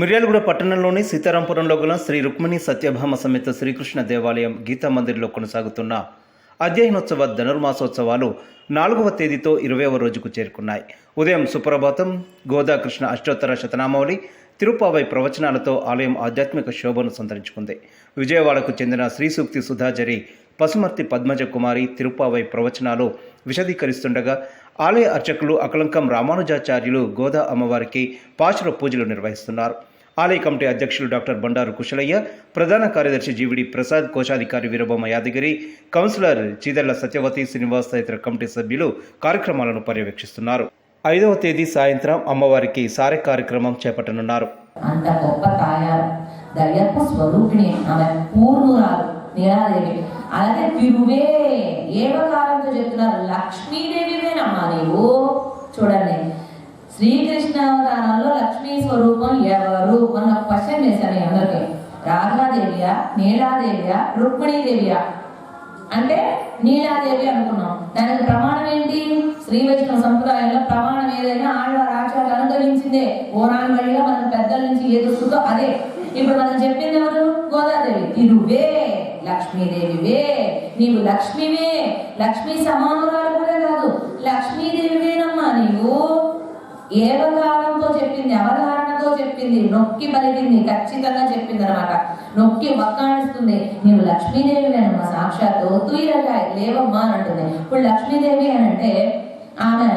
మిర్యాలగూడ పట్టణంలోని సీతారాంపురంలో గల శ్రీ రుక్మిణి సత్యభామ సమేత శ్రీకృష్ణ దేవాలయం గీతా మందిర్లో కొనసాగుతున్న అధ్యయనోత్సవ ధనుర్మాసోత్సవాలు నాలుగవ తేదీతో ఇరవైవ రోజుకు చేరుకున్నాయి. ఉదయం సుప్రభాతం గోదాకృష్ణ అష్టోత్తర శతనామావళి తిరుపావై ప్రవచనాలతో ఆలయం ఆధ్యాత్మిక శోభను సంతరించుకుంది. విజయవాడకు చెందిన శ్రీ సూక్తి సుధాజరి పసుమర్తి పద్మజ కుమారి తిరుపావై ప్రవచనాలు విశదీకరిస్తుండగా ఆలయ అర్చకులు అకలంకం రామానుజాచార్యులు గోదా అమ్మవారికి పాశుర పూజలు నిర్వహిస్తున్నారు. ఆలయ కమిటీ అధ్యక్షులు డాక్టర్ బండారు కుశలయ్య ప్రధాన కార్యదర్శి జీవిడి ప్రసాద్ కోశాధికారి వీరబొమ్మ యాదగిరి కౌన్సిలర్ చీదర్ల సత్యవతి శ్రీనివాస్ తదితర కమిటీ సభ్యులు కార్యక్రమాలను పర్యవేక్షిస్తున్నారు. ఐదవ తేదీ సాయంత్రం అమ్మవారికి సారె కార్యక్రమం చేపట్టనున్నారు. అంత గొప్ప స్వరూపిణి ఆమె పూర్ణురాలు నిరాదేవి అలాగే విరువే ఏవకాలంతో చెప్తున్నారు లక్ష్మీదేవివేనమ్మా నీవు. చూడండి శ్రీకృష్ణ అవతారంలో లక్ష్మీ స్వరూపం ఎవరు మన క్వశ్చన్ చేశాను మీ అందరికీ. రాధాదేవియా నీలాదేవియా రుక్మిణీదేవియా? అంటే నీలాదేవి అనుకున్నాం. దానికి ప్రమాణం ఏంటి? శ్రీ వైష్ణవ సంప్రదాయంలో ప్రమాణం ఏదైనా ఆడవారు ఆచారాలు అనుగ్రహించిందే ఓనాన్ వழிగా మన పెద్దల నుంచి ఏది వస్తుందో అదే. ఇప్పుడు మనం చెప్పింది ఎవరు? గోదాదేవి. తిరువే లక్ష్మీదేవివే. నీవు లక్ష్మివే. లక్ష్మీ సమానురాలు కూడా కాదు. లక్ష్మీదేవివేనమ్మా నీవు. ఏవకారంతో చెప్పింది అవధారణతో చెప్పింది. నొక్కి పలికింది ఖచ్చితంగా చెప్పింది అనమాట నొక్కి వక్కాణిస్తుంది. నీవు లక్ష్మీదేవి అనమ్మా సాక్షాత్తు తుయిరకాయ లేవమ్మా అని అంటుంది. ఇప్పుడు లక్ష్మీదేవి అని అంటే ఆమె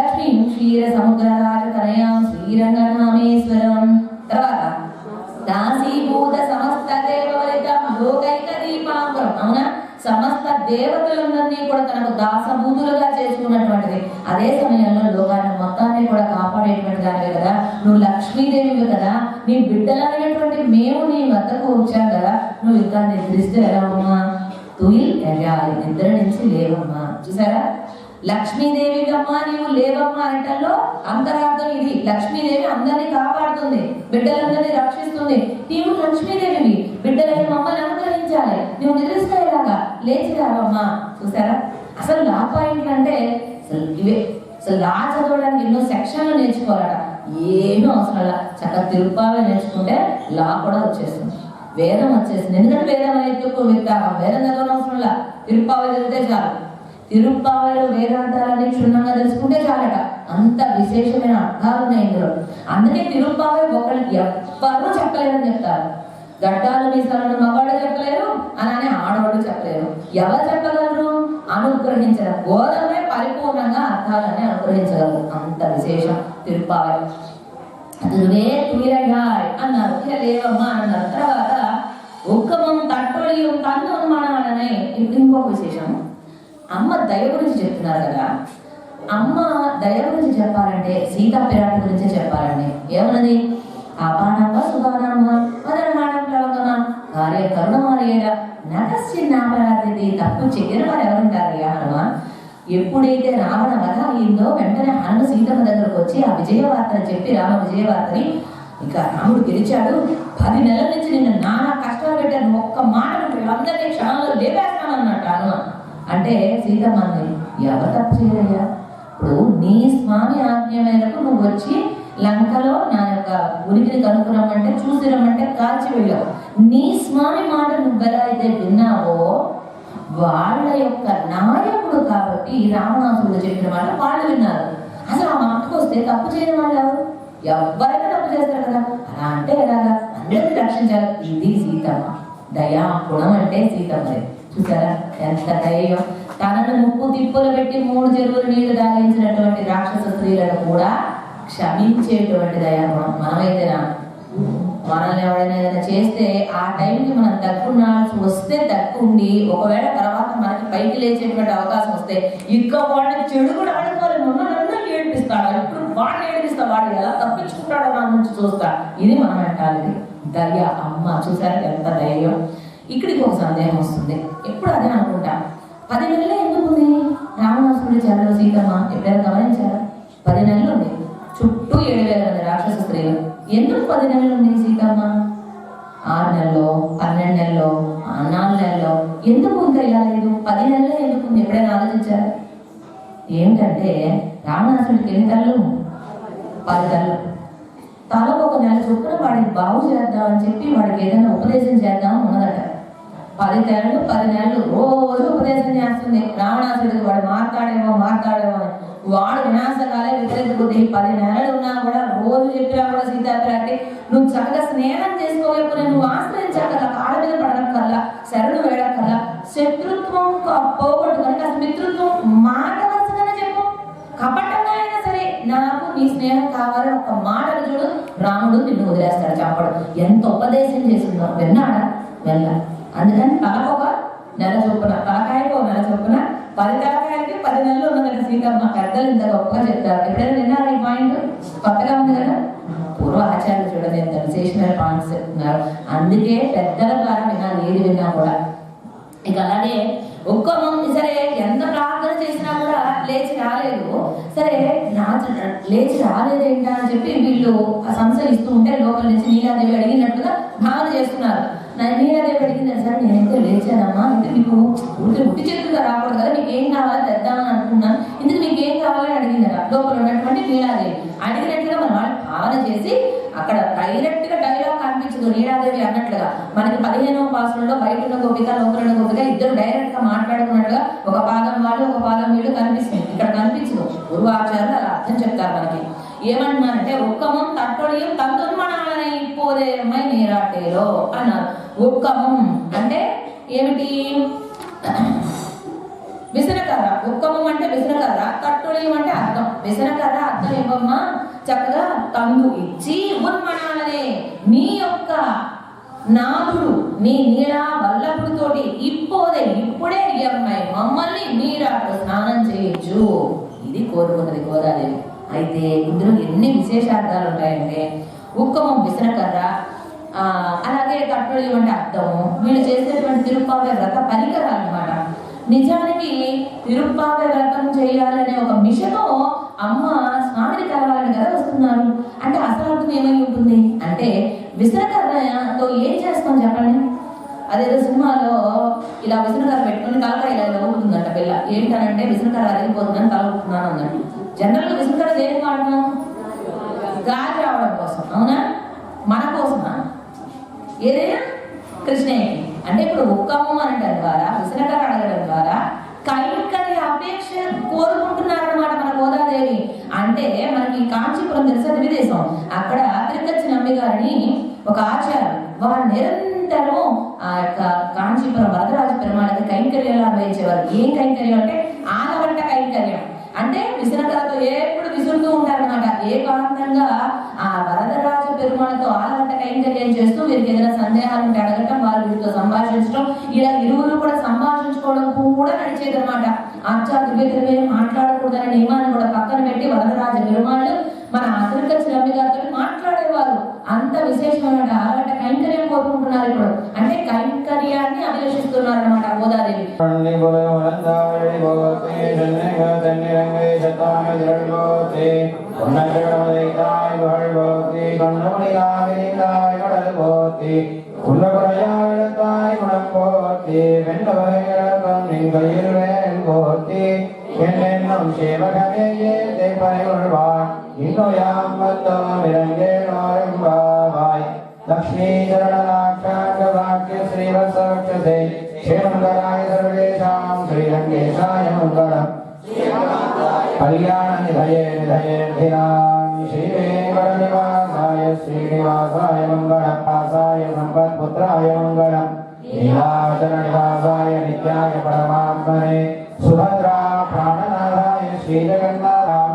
లక్ష్మీ క్షీర సముద్ర రాజతనయం శ్రీరంగనామేశ్వరం తర్వాత దాసీభూత సమస్త దేవలితం లోకైక దీపాంబరం అవునా? సమస్త దేవతలందరినీ కూడా తనకు దాసభూతులుగా చేసుకున్నటువంటిది. అదే సమయంలో లోకాన్ని మొత్తాన్ని కూడా కాపాడేటువంటి దానివే కదా. నువ్వు లక్ష్మీదేవి కదా. నీ బిడ్డలైనటువంటి మేము నీ వద్దకు వచ్చాం కదా. నువ్వు ఇంకా నిద్రిస్తే ఎలా అమ్మా తుయిల్ ఎలా నిద్ర నుంచి లేవమ్మా. చూసారా? లక్ష్మీదేవి అమ్మా నీవు లేవమ్మా అనటంలో అంతరార్థం ఇది. లక్ష్మీదేవి అందరినీ కాపాడుతుంది బిడ్డలందరినీ రక్షిస్తుంది. నీవు లక్ష్మీదేవివి బిడ్డలని మమ్మల్ని అనుగ్రహించాలి. నువ్వు నిద్రిస్తాయేలాగా లేచి రావమ్మా చూసారా అసలు లా పాయింట్ అంటే అసలు ఇవే అసలు లా చదవడానికి ఎన్నో సెక్షన్లు నేర్చుకోవాలట. ఏమీ అవసరం చక్కగా తిరుపావే నేర్చుకుంటే లా కూడా వచ్చేస్తుంది. వేదం వచ్చేసింది ఎందుకంటే వేదం అనేది వేదం చదవడం అవసరం లేదు తిరుపావే చదివితే చాలు. తిరుప్పావలో వేదాంతాలన్నీ క్షుణ్ణంగా తెలుసుకుంటే చాలట. అంత విశేషమైన అర్థాలు ఉన్నాయి ఇందులో. అందుకే తిరుప్పావే ఒకరికి ఎవ్వరూ చెప్పలేదని చెప్తారు. గడ్డాలు మీసాలను మగవాళ్ళు చెప్పలేరు అలానే ఆడవాళ్ళు చెప్పలేరు. ఎవరు చెప్పగలరు? అనుగ్రహించడం గోధమే పరిపూర్ణంగా అర్థాలని అనుగ్రహించగలరు. అంత విశేషం తిరుప్పావలు దుర్వే తుమిరగాయ్ అన్నారు. లేవమ్మా తర్వాత ఉక్కమం తట్టొలియం తన్ను అనుమానం అననే ఇంకొక విశేషం అమ్మ దయ గురించి చెప్తున్నారు కదా. అమ్మ దయ గురించి చెప్పాలంటే సీతా పిరాట గురించి చెప్పాలండి. ఏమన్నది? అపానమ్మ సుధానమ్మ మదనమానం ప్లవంగమ్మ కార్య నటస్య నటస్యన్నాపరాధిది తప్పు చెక్కిన వారు ఎవరుంటారు హనుమ? ఎప్పుడైతే రావణ వధ అయిందో వెంటనే హనుమ సీతమ్మ దగ్గరకు వచ్చి ఆ విజయ వార్తను చెప్పి రామ విజయ వార్తని ఇక రాముడు గెలిచాడు పది నెలల నుంచి నిన్ను నానా కష్టాలు పెట్టాను. ఒక్క మాట నువ్వు అందరినీ క్షణంలో లేపేస్తానన్నట్టు హనుమ. అంటే సీతమ్మని ఎవరు తప్పు చేయయ్యా ఇప్పుడు నీ స్వామి ఆజ్ఞ మేరకు నువ్వు వచ్చి లంకలో నా యొక్క ఉనికిని కనుక్కురమ్మంటే చూసి రమ్మంటే కాల్చి వెళ్ళావు. నీ స్వామి మాట నువ్వెలా అయితే విన్నావో వాళ్ళ యొక్క నాయకుడు కాబట్టి రావణాసుడు చెప్పిన మాట వాళ్ళు విన్నారు. అసలు ఆ మాటకు వస్తే తప్పు చేయని వాళ్ళు ఎవరు? ఎవరైనా తప్పు చేస్తారు కదా. అలా అంటే ఎలాగా? అందరినీ రక్షించాలి. ఇది సీతమ్మ. దయా గుణం అంటే సీతమ్మ చూసారా? ఎంత ధైర్యం. తనను ముప్పు తిప్పులు పెట్టి మూడు చెరువులు నీళ్ళు దాగించినటువంటి రాక్షస స్త్రీలను కూడా క్షమించేటువంటి దయాగుణం మనమైతేనా మనల్ని ఎవరైనా ఏదైనా చేస్తే ఆ టైంకి మనం తగ్గుండాల్సి వస్తే తగ్గుండి ఒకవేళ తర్వాత మనకి పైకి లేచేటువంటి అవకాశం వస్తే ఇంకా వాడిని చెడు కూడా ఆడుకోవాలి. మొన్న నన్ను ఏడిపిస్తాడు. ఇప్పుడు వాడిని ఏడిపిస్తా. వాడు ఎలా తప్పించుకుంటాడో నా నుంచి చూస్తా. ఇది మన మెంటాలిటీ దయ అమ్మ చూసారా ఎంత ధైర్యం? ఇక్కడికి ఒక సందేహం వస్తుంది. ఎప్పుడు అదే అనుకుంటా? పది నెలలే ఎందుకు ఉంది? రావణాసురుడి చెరలో సీతమ్మ ఎప్పుడైనా గమనించారా? పది నెలలు ఉంది. చుట్టూ ఏడు వేల మంది రాక్షస స్త్రీలు. ఎందుకు పది నెలలు ఉంది సీతమ్మ? ఆరు నెలలో పన్నెండు నెలలో నాలుగు నెలలో ఎందుకు ఇంకా ఇలా లేదు. పది నెలలే ఎందుకు ఉంది? ఎప్పుడైనా ఆలోచించారా? ఏమిటంటే రావణాసుడికి ఎన్ని తల్లు? పది తల్లు. తలకు ఒక నెల చొప్పున వాడికి బాగు చేద్దామని చెప్పి వాడికి ఏదైనా ఉపదేశం చేద్దాం ఉన్నదట. పది నెలలు పది నెలలు రోజు ఉపదేశం చేస్తుంది. రావణాసుడికి వాడు మాట్లాడేమో మాట్లాడేమో అని. వాడు వినాశకాలే విపరీత బుద్ధి పది నెలలు ఉన్నా కూడా రోజు చెప్పినా కూడా సీతాపిరాటి నువ్వు చక్కగా స్నేహం చేసుకోలేకపోతే నువ్వు ఆశ్రయించక్కల కాళ్ళ మీద పడక్కల్లా శరణు వేడక్కల్లా శత్రుత్వం క- పోగొట్టుకొని కాస్త మిత్రుత్వం మాట వరుసగానే చెప్పు. కపటంగా అయినా సరే నాకు నీ స్నేహం కావాలని ఒక మాట చూడు రాముడు నిన్ను వదిలేస్తాడు చెప్పడు ఎంత ఉపదేశం చేసిందో. విన్నాడా? వెళ్ళ అందుకని తలకొక నెల చొప్పున తలకాయకు నెల చొప్పున పది తలకాయలకి పది నెలలు ఉన్నదండి సీతమ్మ పెద్దలు ఇంత గొప్పగా చెప్తారు ఎప్పుడైనా విన్నారా ఈ పాయింట్? కొత్తగా ఉంది కదా? పూర్వ ఆచార్యులు చూడండి ఎంత విశేషమైన పాయింట్స్ చెప్తున్నారు. అందుకే పెద్దల ద్వారా విన్నాను ఏది విన్నా కూడా. ఇక అలాగే ఒక్క మంది సరే ఎంత ప్రార్థన చేసినా కూడా లేచి రాలేదు. సరే నా లేచి రాలేదు ఏంటా అని చెప్పి వీళ్ళు ఆ సంశయిస్తూ ఉంటే లోపల నుంచి నీలాదేవి అడిగినట్టుగా భావన చేస్తున్నారు. నా నీలాదేవి అడిగింది నేను ఎందుకు లేచానమ్మా? అంటే మీకు ఉట్టి ఉట్టి చేతులుగా రాకూడదు కదా? మీకు ఏం కావాలో? తెద్దామని అనుకున్నాను ఇందుకు మీకు ఏం కావాలని అడిగిందట లోపల ఉన్నటువంటి నీలాదేవి అడిగినట్లుగా మన వాళ్ళు భావన చేసి అక్కడ డైరెక్ట్గా డైలాగ్ కనిపించదు నీలాదేవి అన్నట్లుగా. మనకి పదిహేనవ పాసులలో బయట ఉన్న గోపిక లోపల ఉన్న గోపిక ఇద్దరు డైరెక్ట్గా మాట్లాడుకున్నట్టుగా ఒక పాదం వాళ్ళు ఒక పాదం వీళ్ళు కనిపిస్తుంది. ఇక్కడ కనిపించదు. గురువాచార్యులు అలా అర్థం చెప్తారు మనకి. ఏమంటున్నారంటే ఒక్కమం తట్టొడియం తంతున్మనాలనే ఇప్పోదేమై నీరాటేలో అన్నారు. ఒక్కమం అంటే ఏమిటి? విసనకర్ర. ఉక్కమం అంటే విసనకర్ర. తట్టుడియం అంటే అర్థం. విసనకర్ర అర్థం ఇవ్వమ్మా చక్కగా తందు ఇచ్చి ఉన్మణాలనే నీ యొక్క నాథుడు నీ నీడా వల్లభుడితోటి ఇప్పోదే. ఇప్పుడే ఇవ్వమ్మాయి అమ్మాయి మమ్మల్ని నీరాట స్నానం చేయొచ్చు ఇది కోరుకున్నది గోదాదేవి అయితే ఇందులో ఎన్ని విశేషార్థాలు ఉంటాయంటే ఉక్కమం విసనకర్ర అలాగే కట్టుడు అంటే అర్థము. వీళ్ళు చేసేటువంటి తిరుప్పావే వ్రత పరికరాలు అనమాట నిజానికి తిరుప్పావే వ్రతం చేయాలనే ఒక మిషను అమ్మ స్వామిని కలవాలని కదా వస్తున్నారు. అంటే అసలు అర్థం ఏమై ఉంటుంది? అంటే విసనకర్రతో ఏం చేస్తాం చెప్పండి? అదేదో సినిమాలో ఇలా విసనకర్ర పెట్టుకుని తలకాయ ఇలా ఇలా ఊపుతుందంట పిల్ల. ఏంటనంటే విసనకర్ర అరిగిపోతుందని తల ఊపుతున్నాను అన్నట్టు. జనరల్గా విసనకర్ర దేనికి వాడతాం? గాలి రావడం కోసం అవునా? మన కోసమా? ఏదైనా? కృష్ణయ్యకి. అంటే ఇప్పుడు ఉక్కమ్మం అనడం ద్వారా విసనకర అడగడం ద్వారా కైకలి అపేక్ష కోరుకుంటున్నారనమాట మన గోదాదేవి. అంటే మనకి కాంచీపురం తెలుసా విదేశం అక్కడ తిరుపతి నమ్మి గారిని ఒక ఆచారం వారు నిరంతరం ఆ యొక్క కాంచీపురం వరదరాజ పెరుమాళకి కైంకర్యాలు అనుభవించేవారు ఏం కైంకర్యం అంటే ఆనవంట కైంకర్యం. అంటే విసనకరతో ఎప్పుడు విసురుతూ ఉంటారనమాట ఏ కారణంగా ఆ వరదరాజ పెరుమాళతో ఆలవంట కైంకర్యం చేస్తూ వీరికి ఏదైనా సందేహాలు ఉంటే అడగటం వారు వీరితో సంభాషించడం ఇలా ఇరువురు కూడా సంభాషించుకోవడం కూడా నడిచేది అనమాట ఆచార్య మాట్లాడకూడదనే నియమాన్ని కూడా పక్కన పెట్టి వరదరాజ పెరుమాళ్ళు మన అసలుగా స్వామి గారితో మాట్లాడేవారు. అంత విశేషమైన ఆవిడ కైంకర్యం కోరుకుంటున్నారు ఇప్పుడు. అంటే కైంకర్యాన్ని అభిలషిస్తున్నారు అనమాట గోదాదేవి लक्ष्मीचरणलाक्षाङ्गवाक्य श्रीवत्सवक्षसे क्षेमङ्गलाय सर्वेषां श्रीरङ्गेशाय मङ्गलम् कल्याणनिधये निधयेऽर्थिनां श्रीवेङ्कटनिवासाय श्रीनिवासाय मङ्गलम् वासाय सम्पत्पुत्राय मङ्गलम् नीलाचलनिवासाय नित्याय परमात्मने सुभद्रा प्राणनाथाय श्रीजगन्नाथां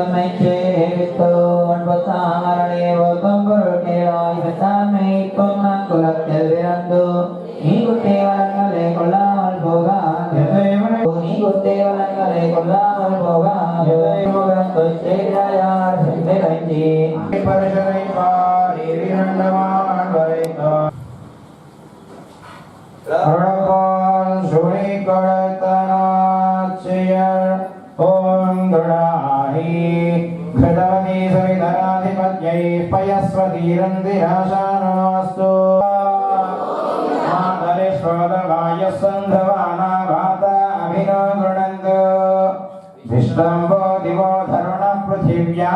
திருகாலை வந்தமை சேவித்தோ ஒன்பத்தாமரணே ஒத்தம் பொருட்கேளாய் பெற்றாண்மை பொன்னான் குலத்தில் பிறந்து நீ குட்டே வரங்களை கொள்ளாமல் போகாது நீ குட்டே வரங்களை கொள்ளாமல் போகாது செய்தாயார் செந்தை வஞ்சி பரிசனை பாடி இரண்டமான் வரைத்தோம் அழகால் சுழி கொடுத்தனாச்சியர் ஓம் குணாஹி ధృతమణీ ఘృతవనీ సవిధరాధిపత్యై పయస్వధీరందిరాశానాస్తు మాతరిశ్రోదవాయ సంధవానావాత అభినో గృణంతు విశ్వంబో దివో ధరుణ పృథివ్యా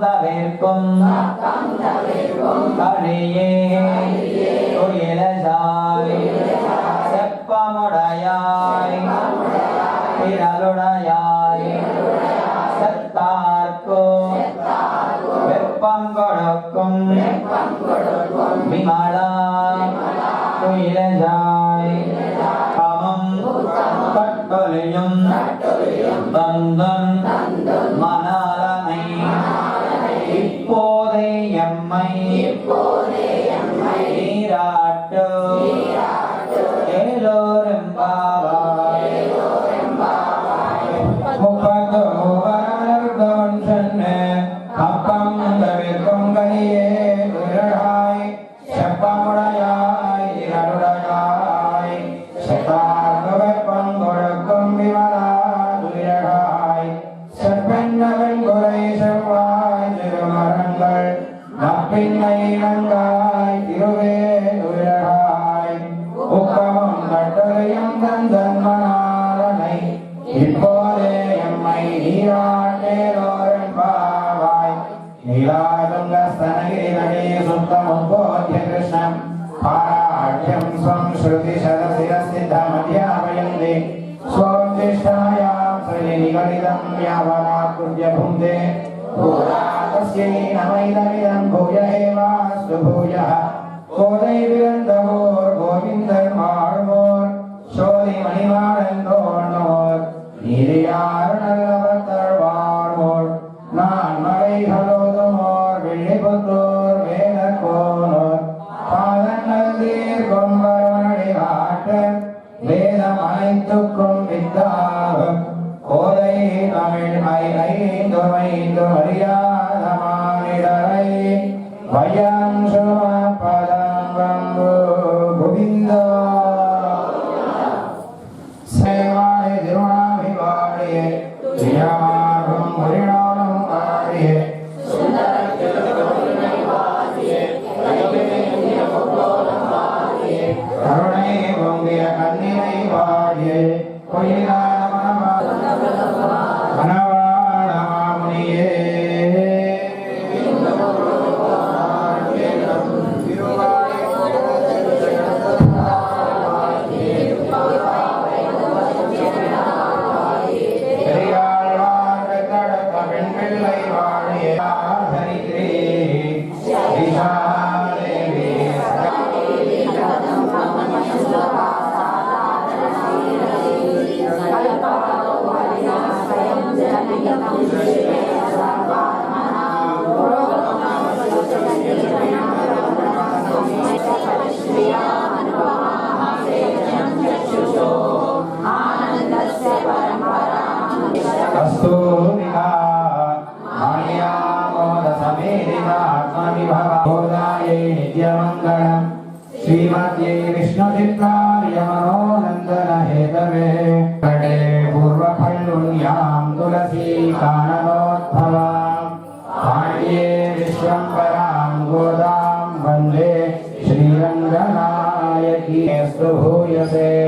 தவிர்க்கும் கலியே துயிலசாய் செப்பமுடையாய் திரளுடையாய் செத்தார்க்கும் வெப்பம் கொடுக்கும் விமலா துயிலசாய் கமம் கட்டொலியும் தந்தன் மணாலனை people. பின்னை நங்காய் திருவே உலகாய். உக்கமம் கட்டளையும் தந்தன்மனாரனை இப்போதே எம்மை நீராட்டேரோரன் பாவாய். நீலாதுங்க ஸ்தனகிரி நடே சுத்தமும் போத்திய கிருஷ்ணம் பாராட்யம் ஸ்வம் ஸ்ருதி சதசிரஸ்திதமத்யாபயந்தி ஸ்வதிஷ்டாயாம் ஸ்ரீ நிகடிதம் யாவராக்குர்ய புந்தே. பூரா भुङ्क्ते भूरातस्यै नमैदमिदं भूय एवास्तु भूयः கோதை பிறந்தவோர் கோவிந்தர் வாழ்வோர் சோதி மணிவாழன் தோன்றோர் நீதியார் நல்லவர் தழ்வாழ்வோர் நான் மலைகளோதுமோர் வெள்ளிபுத்தோர் வேத கோனோர் பாதங்கள் தீர் கொம்பரவனடி காட்ட வேதம் அனைத்துக்கும் வித்தாகும் கோதை தமிழ் ஐ ஐந்து ஐந்து அறியாத மானிடரை வயம் சுமபதம் काननोद्भवाम् पाण्ड्ये विश्वम्बरां गोदां वंदे भूयसे।